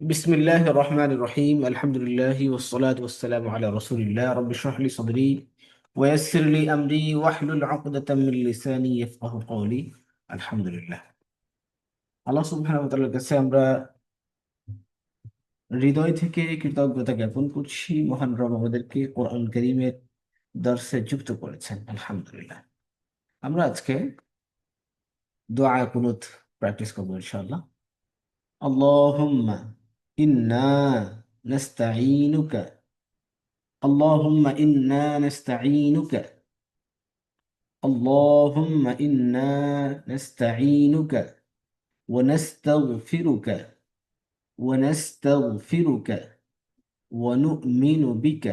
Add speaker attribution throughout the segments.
Speaker 1: বিসমিল্লাহ রহমান রহিম আলহামদুলিল্লাহ ওসলাত ওসালাম আলা রসুলিল্লাহ রব্বি শরহলি সদরি ওয়াসিরলি আমরি ওয়াহলুল আকদাতাম মিন লিসানি ইয়াফকাহু কওলি আলহামদুলিল্লাহ আল্লাহ সুবহানাহু ওয়া তাআলার কাছে আমরা হৃদয় থেকে কৃতজ্ঞতা জ্ঞাপন করছি। মহান রব আমাদেরকে কোরআন করিমের দর্শে যুক্ত করেছেন। আলহামদুলিল্লাহ। আমরা আজকে দোয়া কুনুত প্র্যাকটিস করব ইনশাআল্লাহ। আল্লাহুম্মা إنا نستعينك. اللهم إنا نستعينك. اللهم إنا نستعينك ونستغفرك ونستغفرك ونؤمن بك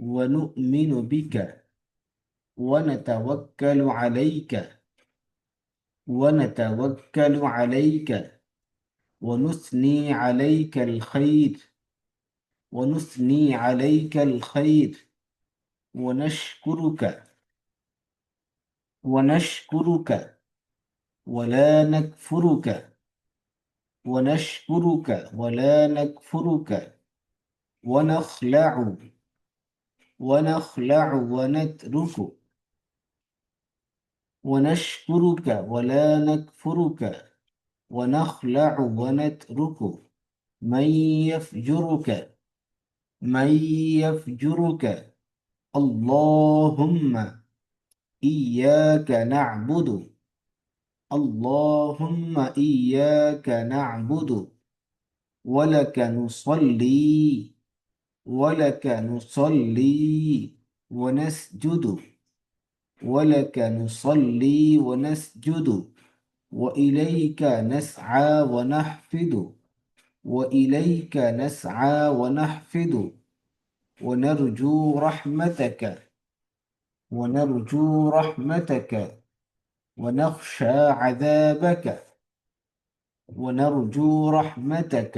Speaker 1: ونؤمن بك ونتوكل عليك. ونتوكل عليك. ونثني عليك الخير ونثني عليك الخير ونشكرك ونشكرك ولا نكفرك ونشكرك ولا نكفرك ونخلع ونخلع ونترك ونشكرك ولا نكفرك. ونخلع ونترك. من يفجرك؟ من يفجرك. اللهم إياك نعبد. اللهم إياك نعبد. ولك نصلي. ولك نصلي ونسجد. ولك نصلي ونسجد. وإليك نسعى ونحفد وإليك نسعى ونحفد ونرجو رحمتك ونرجو رحمتك ونخشى عذابك ونرجو رحمتك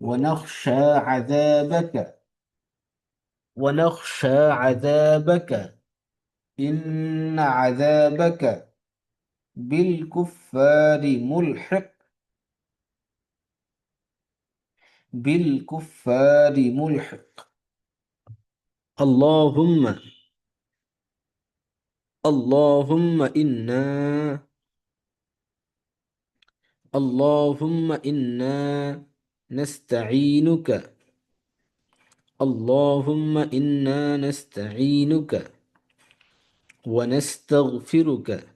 Speaker 1: ونخشى عذابك ونخشى عذابك. إن عذابك بالكفار ملحق. بالكفار ملحق. اللهم اللهم إنا اللهم إنا نستعينك. اللهم إنا نستعينك ونستغفرك.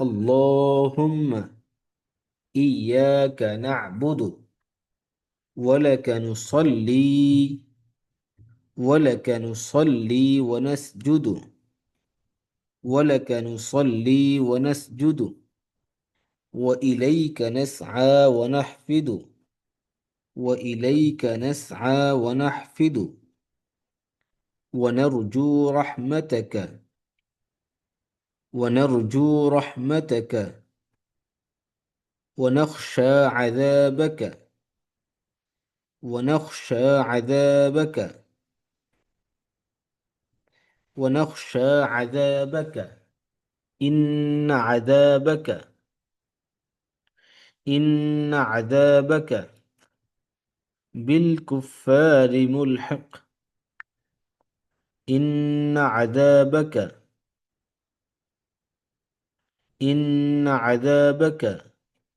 Speaker 1: اللهم إياك نعبد ولك نصلي ولك نصلي ونسجد ولك نصلي ونسجد وإليك نسعى ونحفد وإليك نسعى ونحفد ونرجو رحمتك ونرجو رحمتك ونخشى عذابك ونخشى عذابك ونخشى عذابك إن عذابك إن عذابك بالكفار ملحق إن عذابك إن عذابك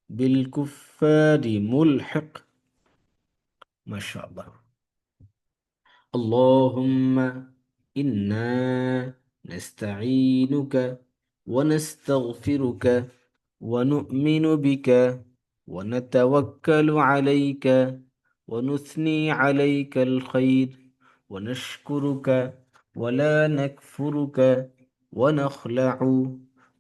Speaker 1: بالكفار ملحق. ما شاء الله. اللهم إنا نستعينك ونستغفرك ونؤمن بك ونتوكل عليك ونثني عليك الخير ونشكرك ولا نكفرك ونخلع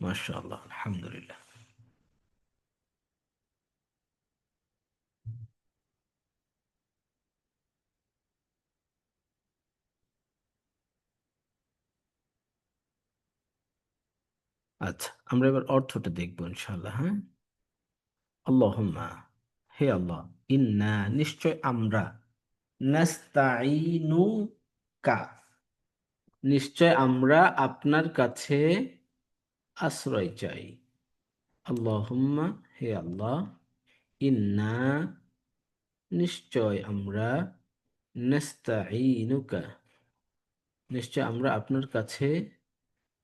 Speaker 1: মাশাআল্লাহ আলহামদুলিল্লাহ আচ্ছা আমরা এবার অর্থটা দেখব ইনশাআল্লাহ হ্যাঁ আল্লাহুম্মা হে আল্লাহ ইন্না নিশ্চয় আমরা নাস্তাইনুকা নিশ্চয় আমরা আপনার কাছে আশ্রয় চাই। আল্লাহুম্মা, হে আল্লাহ, ইন্না নিশ্চয় আমরা নাস্তাইনুকা নিশ্চয় আমরা আপনার কাছে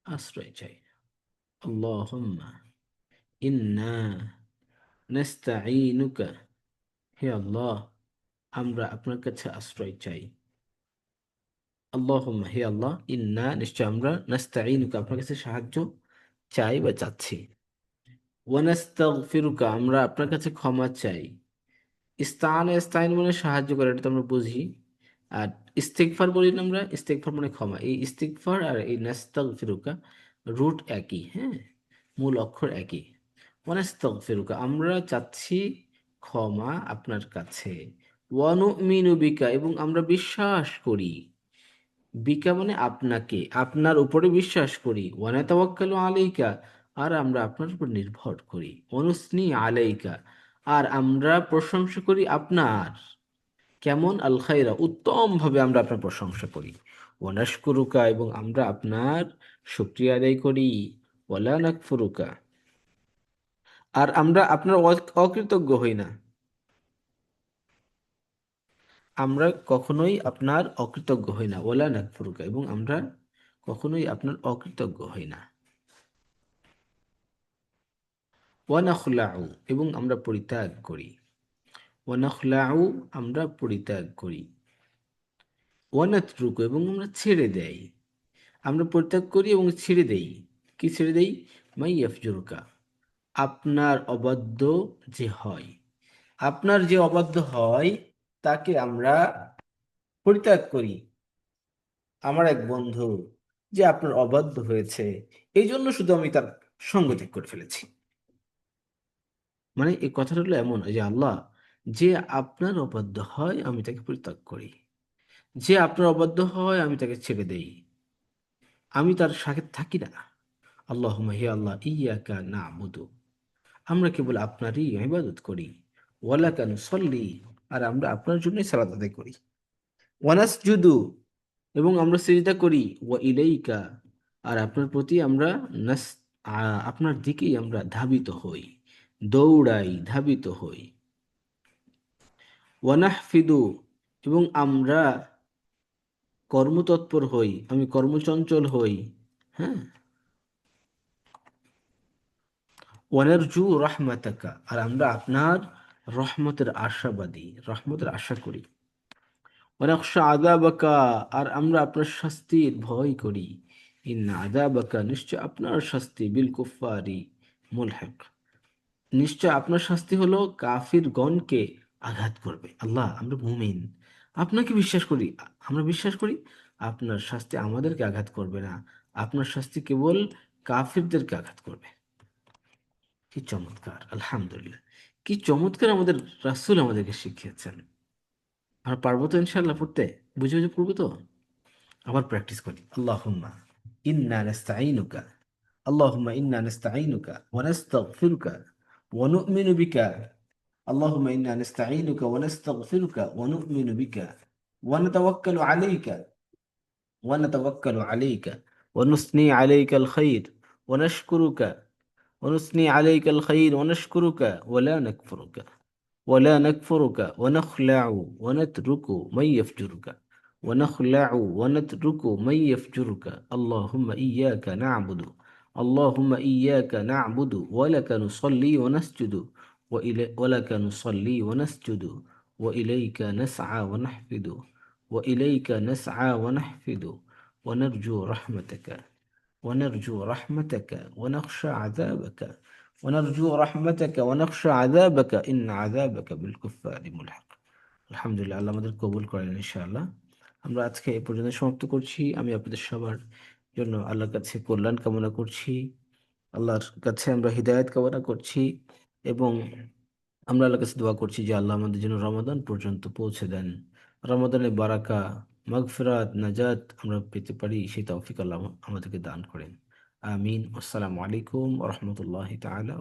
Speaker 1: আশ্রয় চাই। আল্লাহুম্মা, ইন্না নাস্তাইনুকা হে আল্লাহ, আমরা আপনার কাছে আশ্রয় চাই। আল্লাহুম্মা, হে আল্লাহ, ইন্না নিশ্চয় আমরা নাস্তাইনুকা আপনার কাছে সাহায্য চাই বা চাচ্ছি। ওয়ানাস্তাগফিরুকা, আমরা আপনার কাছে ক্ষমা চাই। ইস্তান, ইস্তাইন মানে সাহায্য করে, এটা তো আমরা বুঝি। আর ইস্তেকফার বলি না আমরা ইস্তেকফার মানে ক্ষমা। এই ইস্তেকফার আর এই নাস্তাগফিরুকা রুট একই হ্যাঁ? মূল অক্ষর একই। ওয়ানাস্তাগফিরুকা, আমরা চাচ্ছি ক্ষমা আপনার কাছে। ওয়ানুমিনু বিকা, এবং আমরা বিশ্বাস করি। বিকা মানে আপনাকে, আপনার উপরে বিশ্বাস করি। ওয়ানাতাওয়াক্কালু আলাইকা, আর আমরা আপনার উপর নির্ভর করি। অনুসনি আলাইকা, আর আমরা প্রশংসা করি আপনার। কেমন? আল খাইরা উত্তম ভাবে আমরা আপনার প্রশংসা করি। ওয়ানাশকুরুকা, এবং আমরা আপনার শুকরিয়া আদায় করি। ওয়ালা নাকফুরুকা আর আমরা আপনার অকৃতজ্ঞ হই না। আমরা কখনোই আপনার অকৃতজ্ঞ হই না। ওলা নাকফুরুকা, এবং আমরা কখনোই আপনার অকৃতজ্ঞ হই না। ওয়ানাখলাউ, এবং আমরা পরিত্যাগ করি। ওয়ানাখলাউ, আমরা পরিত্যাগ করি। ওয়ানাতরুকু, এবং আমরা ছেড়ে দেই। আমরা পরিত্যাগ করি এবং ছেড়ে দেই। কি ছেড়ে দেই? মাই ইয়াফজুরকা, আপনার অবাধ্য যে হয়। আপনার যে অবাধ্য হয় তাকে আমরা পরিত্যাগ করি। আমার এক বন্ধু যে আপনার অবাধ্য হয়েছে, এই জন্য শুধু আমি তার সঙ্গ ত্যাগ করে ফেলেছি। মানে এই কথাটা হলো এমন, যে আল্লাহ, যে আপনার অবাধ্য হয়, আমি তাকে পরিত্যাগ করি। যে আপনার অবাধ্য হয়, আমি তাকে ছেড়ে দেই। আমি তার সাথে থাকি না। আল্লাহ হে আল্লাহ, ইয়াকা না বুধু আমরা কেবল আপনারই ইবাদত করি। ওয়ালা কেন সল্লি আর আমরা আপনার জন্যই সালাত আদায় করি। ওয়ানাস জুদু এবং আমরা সিজদা করি। ওয়া ইলাইকা, আর আপনার প্রতি আমরা নাস আপনার দিকেই আমরা ধাবিত হই, দৌড়াই ধাবিত হই। ওয়ানাহফিদু, এবং আমরা কর্মতৎপর হই, আমি কর্মচঞ্চল হই হ্যাঁ? ওয়ানারজু রহমাতাকা, আর আমরা আপনার রহমতের আশাবাদী, রহমতের আশা করি। ওয়ানাখশা আযাবাকা, আর আমরা আপনার শাস্তির ভয় করি। ইন্না আযাবাকা, নিশ্চয় আপনার শাস্তি বিল কুফারি মুলহিক। নিশ্চয় আপনার শাস্তি হলো কাফির গণকে আঘাত করবে। আল্লাহ, আমরা মুমিন। আপনাকে বিশ্বাস করি। আমরা বিশ্বাস করি, আপনার শাস্তি আমাদেরকে আঘাত করবে না। আপনার শাস্তি কেবল কাফিরদেরকে আঘাত করবে। কি চমৎকার। আলহামদুলিল্লাহ। কি চমৎকার আমাদের রাসূল আমাদেরকে শিখিয়েছেন। আমরা পারব তো ইনশাল্লাহ পড়তে? বুঝে বুঝে পড়ব তো? আবার প্র্যাকটিস করি। আল্লাহুম্মা ইন্না নাস্তাঈনুকা, আল্লাহুম্মা ইন্না নাস্তাঈনুকা ওয়া নাস্তাগফিরুকা ওয়া নু'মিনু বিকা, আল্লাহুম্মা ইন্না নাস্তাঈনুকা ওয়া নাস্তাগফিরুকা ওয়া নু'মিনু বিকা ওয়া নাতাওয়াক্কালু আলাইকা, ওয়া নাতাওয়াক্কালু আলাইকা ওয়া নুসনি আলাইকা আল খাইর ওয়া নাশকুরুকা ونثني عليك الخير ونشكرك ولا نكفرك ولا نكفرك ونخلع ونترك من يفجرك ونخلع ونترك من يفجرك. اللهم إياك نعبد اللهم إياك نعبد ولك نصلي ونسجد ولك نصلي ونسجد وإليك نسعى ونحفد وإليك نسعى ونحفد ونرجو رحمتك. ونرجو رحمتك ونخشى عذابك ونرجو رحمتك ونخشى عذابك إن عذابك بالكفار ملحق আলহামদুলিল্লাহ আল্লাহ আমাদের কবুল করেন ইনশাআল্লাহ আমরা আজকে এই পর্যন্ত সমাপ্ত করছি আমি আপনাদের সবার জন্য আল্লাহর কাছে কল্যাণ কামনা করছি আল্লাহর কাছে আমরা হৃদায়ত কামনা করছি এবং আমরা আল্লাহর কাছে দোয়া করছি যে আল্লাহ আমাদের জন্য রমাদান পর্যন্ত পৌঁছে দেন রমাদানের বারাকা মাগফিরাত, নাজাত আমরা পেতে পারি, সেই তৌফিক আল্লাহ আমাদেরকে দান করেন। আমিন। আসসালামু আলাইকুম রহমতুল্লাহ তাআলা